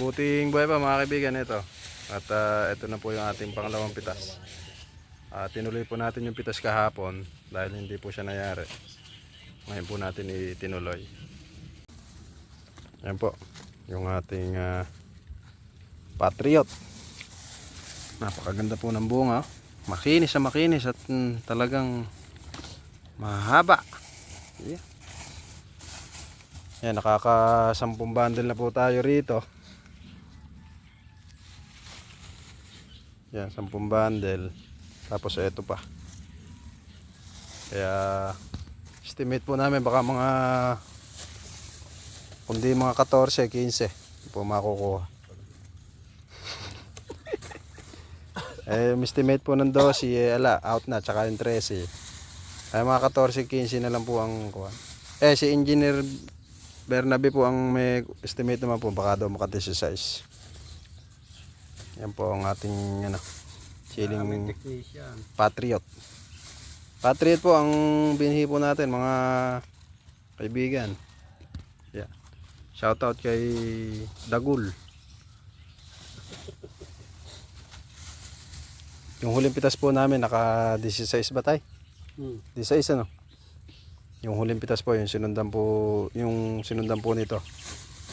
Mabuting buhay pa mga kaibigan ito. At ah, ito na po yung ating pangalawang pitas. Ah, tinuloy po natin yung pitas kahapon dahil hindi po siya nangyari. Ngayon po natin itinuloy. Yan po. Yung ating ah, Patriot. Napakaganda po ng bunga. Makinis sa makinis at mm, talagang mahaba. Yeah. Yan, nakakasampung bundle na po tayo rito. Yan, sampung bundle. Tapos ito pa. Kaya, estimate po namin baka mga, kundi mga 14, 15 po makukuha. eh, estimate po ng 12, eh, ala, out na, tsaka yung 13. Ay, mga 14, 15 na lang po ang kuha. Eh, si Engineer Bernabe po ang may estimate naman po, baka daw maka 16. Yan po ang ating ano, chilling. Patriot. Patriot po ang binhi po natin mga kaibigan. Yeah. Shout out kay Dagul. Yung huling pitas po namin naka 16 ba tay? Hmm. 16 ano? Yung huling pitas po, yung sinundan po, yung sinundan po nito.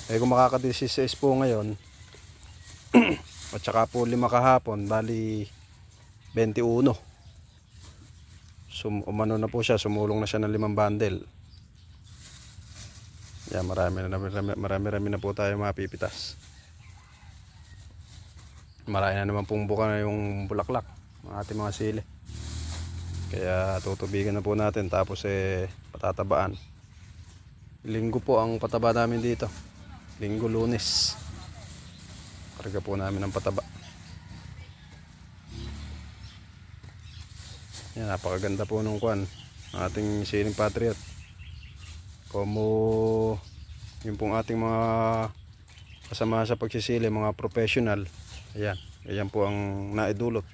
Eh kung makaka 16 po ngayon, at saka po lima kahapon, bali 21. Sum umano na po siya, sumulong na siya ng limang bundle. Yan, marami na marami, marami, na po tayo mapipitas. Marami na naman pong buka na yung bulaklak, ng ating mga sili. Kaya tutubigan na po natin tapos eh patatabaan. Linggo po ang pataba namin dito. Linggo lunes. Karga po namin ng pataba. Yan, napakaganda po nung kwan. Ating siling patriot. Como yung pong ating mga kasama sa pagsisili, mga professional. Ayan, ayan po ang naidulot.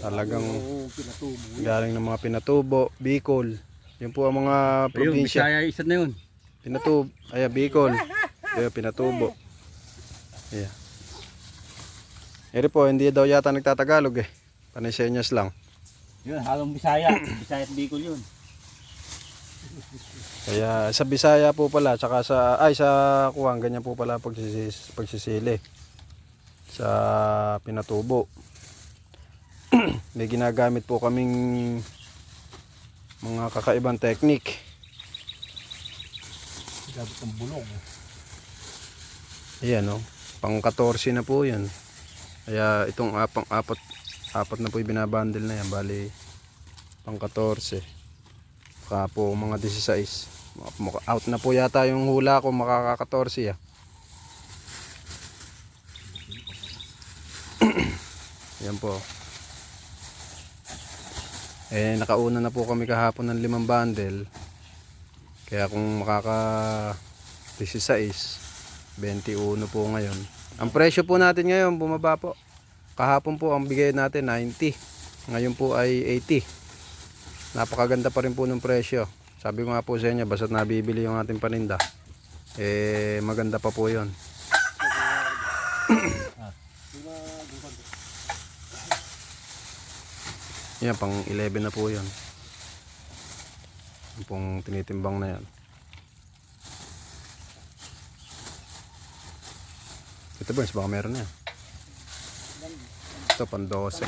Talagang galing ng mga Pinatubo, Bicol. Yun po ang mga Ayun, probinsya. Bisaya isa na yun. Pinatubo, ay Bicol. Ayun, Pinatubo. Yeah. Eri po, hindi daw yata nagtatagalog eh. Panisenyas lang. Yun, halong Bisaya. Bisaya at Bicol yun. Kaya sa Bisaya po pala, tsaka sa, ay sa Kuwang, ganyan po pala pagsisis, pagsisili. Sa Pinatubo. May ginagamit po kaming mga kakaibang technique. Gabot ng bulong. Ayan o, pang 14 na po yan. Kaya itong apang apat, apat na po yung binabundle na yan. Bali, pang 14. Baka po mga 16. Maka- maka- Out na po yata yung hula ko makaka 14 ah. yan po. Eh, nakauna na po kami kahapon ng limang bundle. Kaya kung makaka 16, 21 po ngayon. Ang presyo po natin ngayon bumaba po. Kahapon po ang bigay natin 90. Ngayon po ay 80. Napakaganda pa rin po ng presyo. Sabi ko nga po sa inyo, basta't nabibili yung ating paninda, eh maganda pa po yon. Yan, pang 11 na po yan. Yung tinitimbang na yan. Ito ba, baka meron na. Ito, pang 12.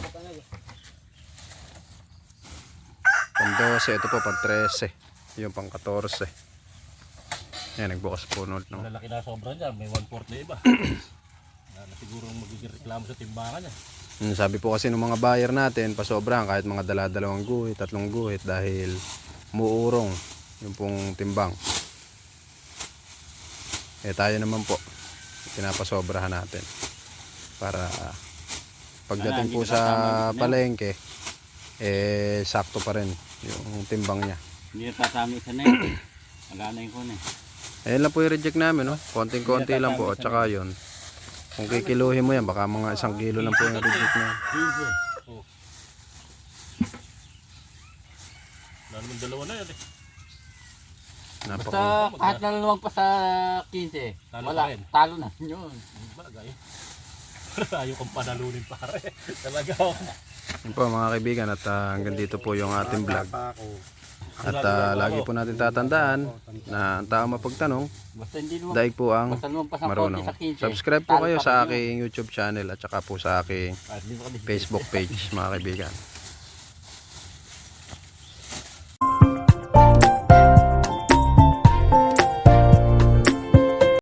Pang 12, ito po, pang 13. Yung pang 14. Yan, nagbukas po ulit ng Malalaki na sobra niya. May 1-4 na iba. na, siguro magiging reklamo sa timbangan niya. Mm, sabi po kasi ng mga buyer natin, pasobrahan kahit mga dala-dalawang guhit, tatlong guhit dahil muurong yung pong timbang. Eh tayo naman po, pinapasobrahan natin para pagdating Ah, po hindi sa palengke, eh sakto pa rin yung timbang niya. Hindi na tatami isa na yun. Wala na yung kunin. Ayun lang po yung reject namin, no? Konting-konti lang po, at saka yun. Kung kikiluhin mo yan, baka mga isang kilo lang po yung reject na. Oh. Wala naman dalawa na yan eh. Napaka Basta kahit naluluwag pa sa 15, Talo wala, pa rin. talo na yun. Bagay. Ayaw kong panalunin pare. Talaga ako. Yun po mga kaibigan at ah, hanggang dito po yung ating vlog. At ah, lagi po natin tatandaan na ang tao mapagtanong, Basta hindi lumag, daig po ang basta marunong. sa 15. Subscribe po talo kayo pa sa yun. aking YouTube channel at saka po sa aking Ah, kami- Facebook page mga kaibigan.